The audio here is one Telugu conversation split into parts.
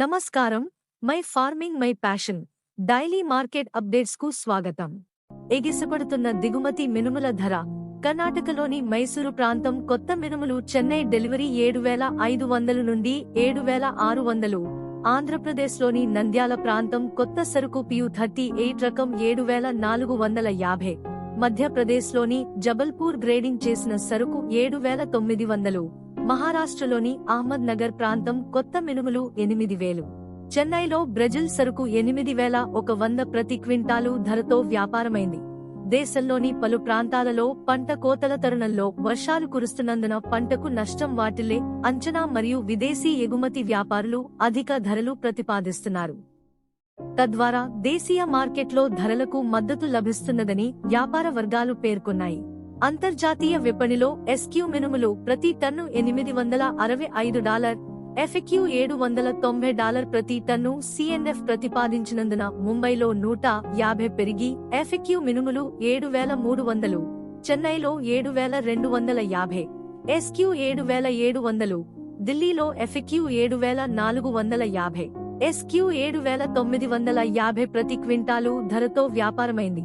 నమస్కారం. My farming my passion. Daily market అప్డేట్స్కు స్వాగతం. ఎగిసిపడుతున్న దిగుమతి మినుముల ధర. కర్ణాటకలోని మైసూరు ప్రాంతం కొత్త మినుములు చెన్నై డెలివరీ ఏడు వేల ఐదు వందలు నుండి ఏడు వేల ఆరు వందలు. ఆంధ్రప్రదేశ్లోని నంద్యాల ప్రాంతం కొత్త సరుకు పియు థర్టీ ఎయిట్ రకం ఏడు వేల నాలుగు వందల యాభై. మధ్యప్రదేశ్లోని జబల్పూర్ గ్రేడింగ్ చేసిన సరుకు ఏడు వేల తొమ్మిది వందలు. మహారాష్ట్రలోని అహ్మద్ నగర్ ప్రాంతం కొత్త మినుములు ఎనిమిది వేలు. చెన్నైలో బ్రెజిల్ సరుకు ఎనిమిది వేల ఒక వంద ప్రతి క్వింటాలు ధరతో వ్యాపారమైంది. దేశంలోని పలు ప్రాంతాలలో పంట కోతల తరుణంలో వర్షాలు కురుస్తున్నందున పంటకు నష్టం వాటిల్లే అంచనా మరియు విదేశీ ఎగుమతి వ్యాపారులు అధిక ధరలు ప్రతిపాదిస్తున్నారు. తద్వారా దేశీయ మార్కెట్లో ధరలకు మద్దతు లభిస్తున్నదని వ్యాపార వర్గాలు పేర్కొన్నాయి. అంతర్జాతీయ విపణిలో ఎస్క్యూ మినుములు ప్రతి టన్ను ఎనిమిది వందల అరవై ఐదు డాలర్ ఎఫ్క్యూ ఏడు వందల తొంభై డాలర్ ప్రతి టన్ను సిఎన్ఎఫ్ ప్రతిపాదించినందున ముంబైలో నూట యాభై పెరిగి ఎఫ్క్యూ మినుములు ఏడు వేల మూడు వందలు చెన్నైలో ఏడు వేల రెండు వందల యాభై ఎస్క్యూ ఏడు వేల ఏడు వందలు ఢిల్లీలో ఎఫ్ఎక్యూ ఏడు వేల నాలుగు వందల యాభై ఎస్క్యూ ఏడు వేల తొమ్మిది వందల యాభై ప్రతి క్వింటాలు ధరతో వ్యాపారమైంది.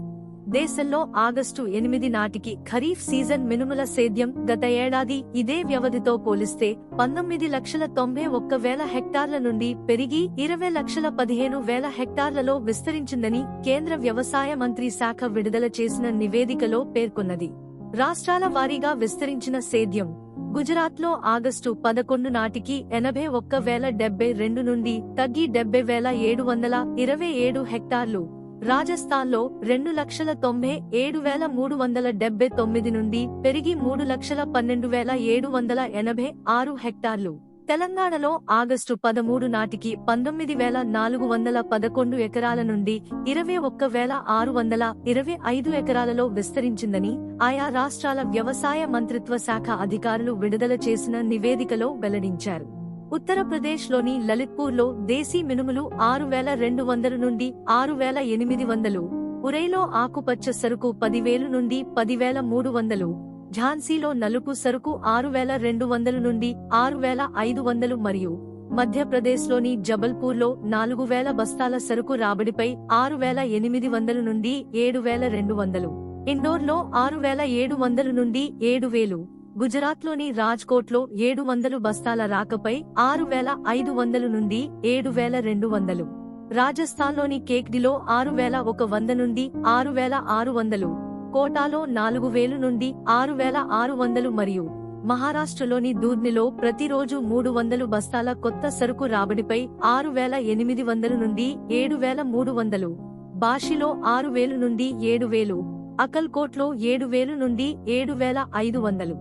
దేశంలో ఆగస్టు ఎనిమిది నాటికి ఖరీఫ్ సీజన్ మినుముల సేద్యం గత ఏడాది ఇదే వ్యవధితో పోలిస్తే పంతొమ్మిది లక్షల తొంభై ఒక్క వేల హెక్టార్ల నుండి పెరిగి ఇరవై లక్షల పదిహేను వేల హెక్టార్లలో విస్తరించిందని కేంద్ర వ్యవసాయ మంత్రి శాఖ విడుదల చేసిన నివేదికలో పేర్కొన్నది. రాష్ట్రాల వారీగా విస్తరించిన సేద్యం గుజరాత్లో ఆగస్టు పదకొండు నాటికి ఎనభై ఒక్క వేల డెబ్బై రెండు నుండి తగ్గి డెబ్బై వేల ఏడు వందల ఇరవై ఏడు హెక్టార్లు రాజస్థాన్లో రెండు లక్షల తొంభై ఏడు వేల మూడు వందల డెబ్బై తొమ్మిది నుండి పెరిగి మూడు లక్షల పన్నెండు వేల ఏడు వందల ఎనభై ఆరు హెక్టార్లు. తెలంగాణలో ఆగస్టు పదమూడు నాటికి పంతొమ్మిది వేల నాలుగు వందల పదకొండు ఎకరాల నుండి ఇరవై ఒక్క వేల ఆరు వందల ఇరవై ఐదు ఎకరాలలో విస్తరించిందని ఆయా రాష్ట్రాల వ్యవసాయ మంత్రిత్వ శాఖ అధికారులు విడుదల చేసిన నివేదికలో వెల్లడించారు. ఉత్తరప్రదేశ్లోని లలిత్పూర్లో దేశీ మినుములు ఆరు వేల రెండు వందల నుండి ఆరు వేల ఎనిమిది వందలు ఉరైలో ఆకుపచ్చ సరుకు పదివేలు నుండి పదివేల మూడు వందలు ఝాన్సీలో నలుపు సరుకు ఆరు వేల రెండు వందల నుండి ఆరు వేల ఐదు వందలు మరియు మధ్యప్రదేశ్లోని జబల్పూర్లో నాలుగు వేల బస్తాల సరుకు రాబడిపై ఆరు వేల ఎనిమిది వందల నుండి ఏడు వేల రెండు వందలు ఇండోర్లో ఆరు వేల ఏడు వందల నుండి ఏడు వేలు. గుజరాత్లోని రాజ్కోట్లో ఏడు వందలు బస్తాల రాకపై ఆరు వేల ఐదు వందలు నుండి ఏడు వేల రెండు వందలు రాజస్థాన్లోని కేక్డిలో ఆరు వేల ఒక వంద నుండి ఆరు వేల ఆరు వందలు కోటాలో నాలుగు వేలు నుండి ఆరు వేల ఆరు వందలు మరియు మహారాష్ట్రలోని దూర్నిలో ప్రతిరోజు మూడు వందలు బస్తాల కొత్త సరుకు రాబడిపై ఆరు వేల ఎనిమిది వందలు నుండి ఏడు వేల మూడు వందలు బాషిలో ఆరు వేలు నుండి ఏడు వేలు అకల్కోట్లో ఏడు వేలు నుండి ఏడు వేల ఐదు వందలు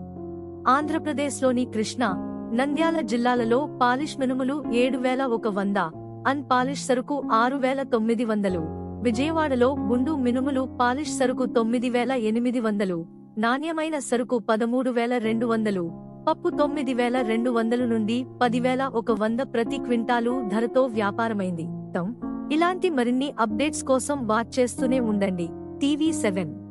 ఆంధ్రప్రదేశ్లోని కృష్ణా నంద్యాల జిల్లాలలో పాలిష్ మినుములు ఏడు వేల ఒక వంద అన్ పాలిష్ సరుకు ఆరు వేల తొమ్మిది వందలు విజయవాడలో గుండు మినుములు పాలిష్ సరుకు తొమ్మిది వేల ఎనిమిది వందలు నాణ్యమైన సరుకు పదమూడు వేల రెండు వందలు పప్పు తొమ్మిది వేల రెండు వందలు నుండి పదివేల ఒక వంద ప్రతి క్వింటాలు ధరతో వ్యాపారమైంది. ఇలాంటి మరిన్ని అప్డేట్స్ కోసం వాచ్ చేస్తూనే ఉండండి. TV seven.